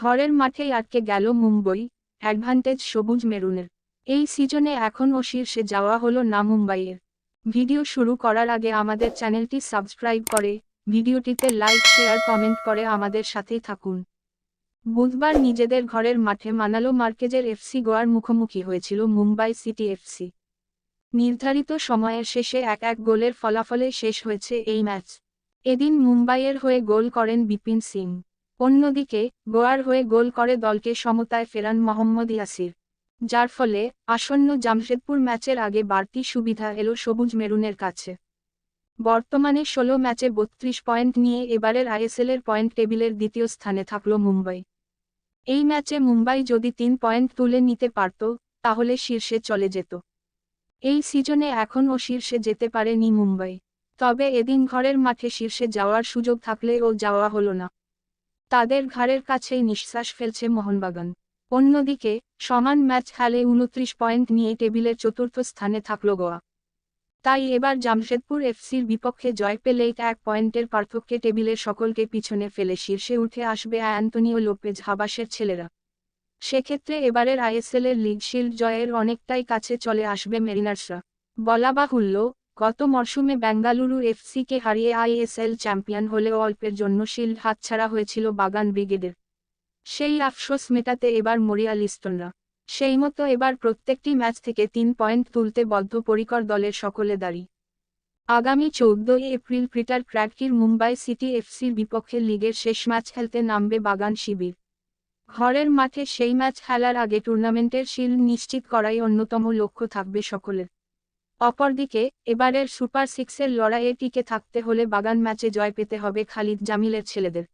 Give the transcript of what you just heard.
ঘরের মাঠেই আটকে গেল মুম্বই, অ্যাডভান্টেজ সবুজ মেরুনের। এই সিজনে এখনও শীর্ষে যাওয়া হলো না মুম্বাইয়ের। ভিডিও শুরু করার আগে আমাদের চ্যানেলটি সাবস্ক্রাইব করে, ভিডিওটিতে লাইক, শেয়ার, কমেন্ট করে আমাদের সাথেই থাকুন। বুধবার নিজেদের ঘরের মাঠে মানালো মার্কেজের এফসি গোয়ার মুখোমুখি হয়েছিল মুম্বাই সিটি এফসি নির্ধারিত সময়ের শেষে এক এক গোলের ফলাফলে শেষ হয়েছে এই ম্যাচ। এদিন মুম্বাইয়ের হয়ে গোল করেন বিপিন সিং। অন্যদিকে, গোয়ার হয়ে গোল করে দলকে সমতায় ফেরান মোহাম্মদ ইয়াসির। যার ফলে আসন্ন জামশেদপুর ম্যাচের আগে বাড়তি সুবিধা এলো সবুজ মেরুনের কাছে। বর্তমানে ষোলো ম্যাচে বত্রিশ পয়েন্ট নিয়ে এবারের আইএসএলের পয়েন্ট টেবিলের দ্বিতীয় স্থানে থাকল মুম্বাই। এই ম্যাচে মুম্বাই যদি তিন পয়েন্ট তুলে নিতে পারত, তাহলে শীর্ষে চলে যেত। এই সিজনে এখনও শীর্ষে যেতে পারেনি মুম্বাই। তবে এদিন ঘরের মাঠে শীর্ষে যাওয়ার সুযোগ থাকলেও যাওয়া হলো না। তাদের ঘাড়ের কাছেই নিঃশ্বাস ফেলছে মোহনবাগান। অন্যদিকে, সমান ম্যাচ খেলে উনত্রিশ পয়েন্ট নিয়ে টেবিলের চতুর্থ স্থানে থাকল গোয়া। তাই এবার জামশেদপুর এফসির বিপক্ষে জয় পেলেই এক পয়েন্টের পার্থক্যে টেবিলের সকলকে পিছনে ফেলে শীর্ষে উঠে আসবে অ্যান্টনিও লোপেজ হাবাসের ছেলেরা। সেক্ষেত্রে এবারের আইএসএলের লিগ শিল্ড জয়ের অনেকটাই কাছে চলে আসবে মেরিনার্সরা। বলা বাহুল্য গত মরশুমে বেঙ্গালুরু এফসিকে হারিয়ে আইএসএল চ্যাম্পিয়ন হলেও অল্পের জন্য শিল্ড হাতছাড়া হয়েছিল বাগান ব্রিগেডের। সেই আফসোস মেটাতে এবার মরিয়া লিস্টনরা। সেই মতো এবার প্রত্যেকটি ম্যাচ থেকে তিন পয়েন্ট তুলতে বদ্ধপরিকর দলের সকলে দাঁড়ি আগামী চৌদ্দই এপ্রিল পিটার ক্র্যাডকির মুম্বাই সিটি এফসির বিপক্ষে লিগের শেষ ম্যাচ খেলতে নামবে বাগান শিবির। ঘরের মাঠে সেই ম্যাচ খেলার আগে টুর্নামেন্টের শিল্ড নিশ্চিত করাই অন্যতম লক্ষ্য থাকবে সকলের। অপরদিকে, এবারের সুপার সিক্সের লড়াইয়ে টিকে থাকতে হলে বাগান ম্যাচে জয় পেতে হবে খালিদ জামিলের ছেলেদের।